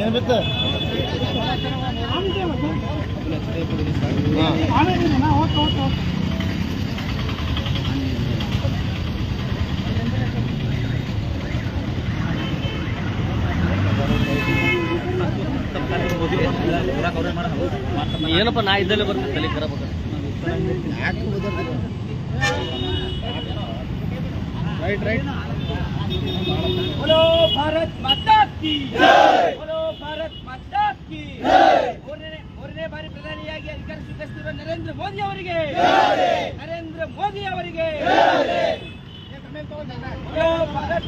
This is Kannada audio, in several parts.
ಏನ್ ಬಿತ್ತ ಏನಪ್ಪ ನಾ ಇದ್ದಲ್ಲೇ ಬರ್ತದೆ ತಲೆ ಖರಾಬ್ ರೈಟ್ ರೈಟ್ बोलो भारत माता की बोलो भारत ಮಾತಾ ಕಿ ಮೂರನೇ ಮೂರನೇ ಬಾರಿ ಪ್ರಧಾನಿಯಾಗಿ ಅಧಿಕಾರ ಸ್ವೀಕರಿಸುತ್ತಿರುವ ನರೇಂದ್ರ ಮೋದಿ ಅವರಿಗೆ ನರೇಂದ್ರ ಮೋದಿ ಅವರಿಗೆ बोलो भारत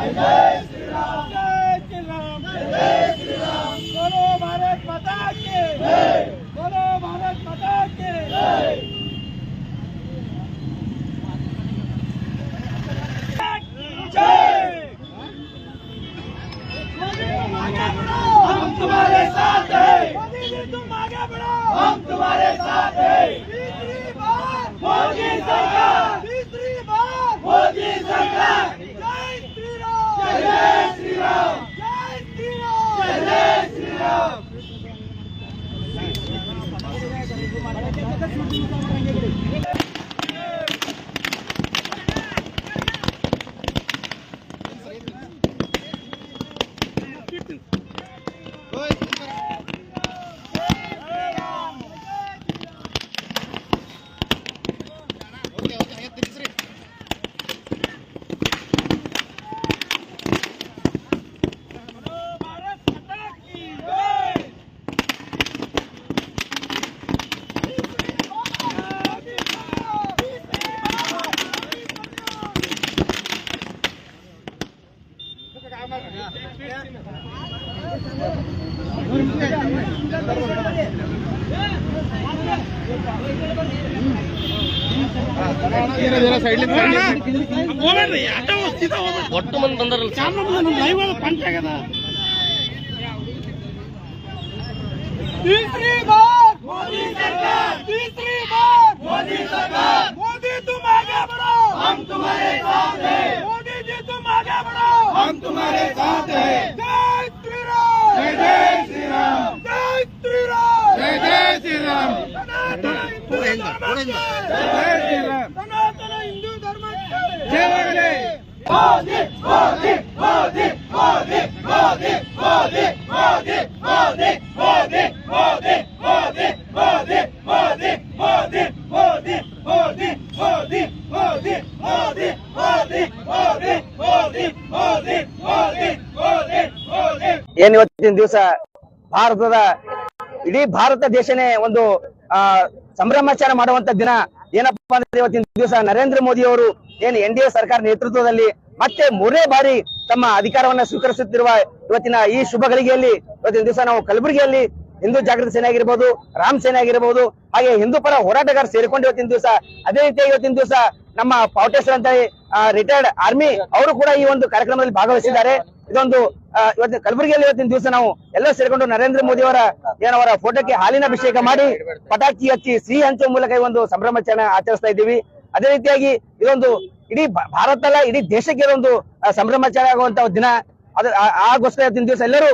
Amen. ಒಟ್ಟು ಮಂದಿ ಬಂದಾರಲ್ಲ ಲೈವ್ ಪಂಚ್ ಆಗದ हम तुम्हारे साथ है। जय श्री राम। जय जय श्री राम। जय जय श्री राम। जय श्री राम। जय बंगले। मोदी मोदी मोदी मोदी मोदी मोदी ಏನ್ ಇವತ್ತಿನ ದಿವಸ? ಭಾರತದ ಇಡೀ ಭಾರತ ದೇಶನೇ ಒಂದು, ಆ ಸಂಭ್ರಮಾಚಾರ ಮಾಡುವಂತ ದಿನ. ಏನಪ್ಪಾ ಅಂದ್ರೆ ಇವತ್ತಿನ ದಿವಸ ನರೇಂದ್ರ ಮೋದಿ ಅವರು ಏನ್ ಎನ್ ಡಿ ಎ ಸರ್ಕಾರ ನೇತೃತ್ವದಲ್ಲಿ ಮತ್ತೆ ಮೂರನೇ ಬಾರಿ ತಮ್ಮ ಅಧಿಕಾರವನ್ನ ಸ್ವೀಕರಿಸುತ್ತಿರುವ ಇವತ್ತಿನ ಈ ಶುಭ ಗಳಿಗೆಯಲ್ಲಿ ಇವತ್ತಿನ ದಿವಸ ನಾವು ಕಲಬುರಗಿಯಲ್ಲಿ ಹಿಂದೂ ಜಾಗೃತಿ ಸೇನೆ ಆಗಿರ್ಬೋದು, ರಾಮ್ ಸೇನೆ ಆಗಿರ್ಬೋದು, ಹಾಗೆ ಹಿಂದೂ ಪರ ಹೋರಾಟಗಾರ ಸೇರಿಕೊಂಡು ಇವತ್ತಿನ ದಿವಸ ಅದೇ ರೀತಿ ಇವತ್ತಿನ ದಿವಸ ನಮ್ಮ ಪಾವಟೇಶ್ವರ ಅಂತ ರಿಟೈರ್ಡ್ ಆರ್ಮಿ ಅವರು ಕೂಡ ಈ ಒಂದು ಕಾರ್ಯಕ್ರಮದಲ್ಲಿ ಭಾಗವಹಿಸಿದ್ದಾರೆ. ಇದೊಂದು ಇವತ್ತಿನ ಕಲಬುರಗಿಯಲ್ಲಿ ಇವತ್ತಿನ ದಿವಸ ನಾವು ಎಲ್ಲ ಸೇರಿಕೊಂಡು ನರೇಂದ್ರ ಮೋದಿ ಅವರ ಏನವರ ಫೋಟೋಕ್ಕೆ ಹಾಲಿನ ಅಭಿಷೇಕ ಮಾಡಿ ಪಟಾಕಿ ಹಚ್ಚಿ ಸಿಹಿ ಹಂಚುವ ಮೂಲಕ ಈ ಒಂದು ಸಂಭ್ರಮಾಚರಣೆ ಆಚರಿಸ್ತಾ ಇದ್ದೀವಿ. ಅದೇ ರೀತಿಯಾಗಿ ಇದೊಂದು ಇಡೀ ಭಾರತ ಅಲ್ಲ, ಇಡೀ ದೇಶಕ್ಕೆ ಇದೊಂದು ಸಂಭ್ರಮಾಚರಣೆ ಆಗುವಂತ ದಿನ. ಅದ ಆಗೋಸ್ಕರ ಇವತ್ತಿನ ದಿವಸ ಎಲ್ಲರೂ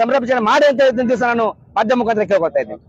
ಸಂಭ್ರಮಾಚರಣೆ ಮಾಡಿ ಅಂತ ಇವತ್ತಿನ ದಿವಸ ನಾನು ಮಾಧ್ಯಮ ಮುಖಾಂತರ ಕೇಳ್ಕೊಳ್ತಾ ಇದ್ದೀನಿ.